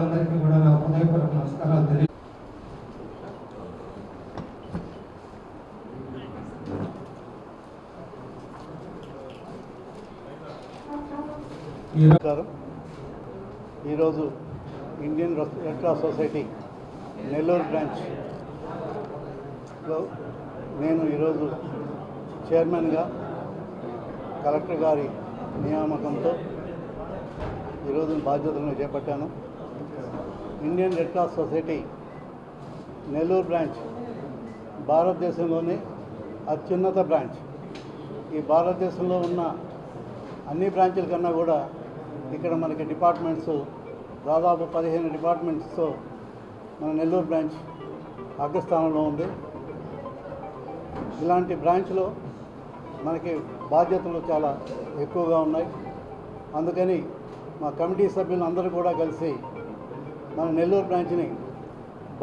అందరికీ కూడా నా హృదయపూర్వక నమస్కారాలు తెలియ ఈరోజు ఈరోజు Indian Red Cross Society Nellore బ్రాంచ్లో నేను ఈరోజు చైర్మన్గా కలెక్టర్ గారి నియామకంతో ఈరోజు బాధ్యతలను చేపట్టాను. Indian Red Cross Society Nellore branch భారతదేశంలోని అత్యున్నత బ్రాంచ్. ఈ భారతదేశంలో ఉన్న అన్ని బ్రాంచుల కన్నా కూడా ఇక్కడ మనకి డిపార్ట్మెంట్స్ దాదాపు పదిహేను డిపార్ట్మెంట్స్తో మన నెల్లూరు బ్రాంచ్ అగ్రస్థానంలో ఉంది. ఇలాంటి బ్రాంచ్లో మనకి బాధ్యతలు చాలా ఎక్కువగా ఉన్నాయి. అందుకని మా కమిటీ సభ్యులందరూ కూడా కలిసి మన నెల్లూరు బ్రాంచ్ని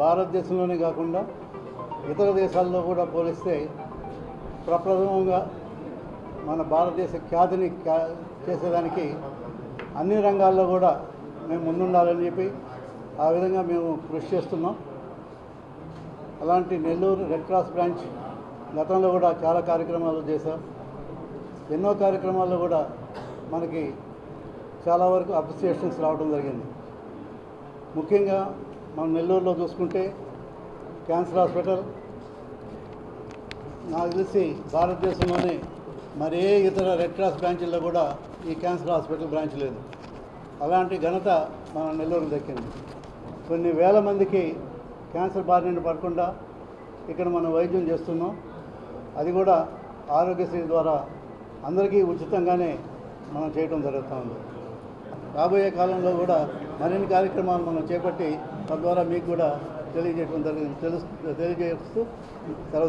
భారతదేశంలోనే కాకుండా ఇతర దేశాల్లో కూడా పోలిస్తే ప్రప్రథమంగా మన భారతదేశ ఖ్యాతిని చేసేదానికి అన్ని రంగాల్లో కూడా మేము ముందుండాలని చెప్పి ఆ విధంగా మేము కృషి చేస్తున్నాం. అలాంటి నెల్లూరు రెడ్ క్రాస్ బ్రాంచ్ గతంలో కూడా చాలా కార్యక్రమాలు చేశాం. ఎన్నో కార్యక్రమాల్లో కూడా మనకి చాలా వరకు అప్రిసియేషన్స్ రావడం జరిగింది. ముఖ్యంగా మనం నెల్లూరులో చూసుకుంటే క్యాన్సర్ హాస్పిటల్. నాకు తెలిసి భారతదేశంలోనే మరి ఏ ఇతర రెడ్ క్రాస్ బ్రాంచీల్లో కూడా ఈ క్యాన్సర్ హాస్పిటల్ బ్రాంచ్ లేదు. అలాంటి ఘనత మన నెల్లూరు దక్కింది. కొన్ని వేల మందికి క్యాన్సర్ బారిన పడకుండా ఇక్కడ మనం వైద్యం చేస్తున్నాం. అది కూడా ఆరోగ్యశ్రీ ద్వారా అందరికీ ఉచితంగానే మనం చేయడం జరుగుతుంది. రాబోయే కాలంలో కూడా మరిన్ని కార్యక్రమాలు మనం చేపట్టి తద్వారా మీకు కూడా తెలియజేయడం జరిగింది. తెలుసు తెలియజేస్తూ సెలవు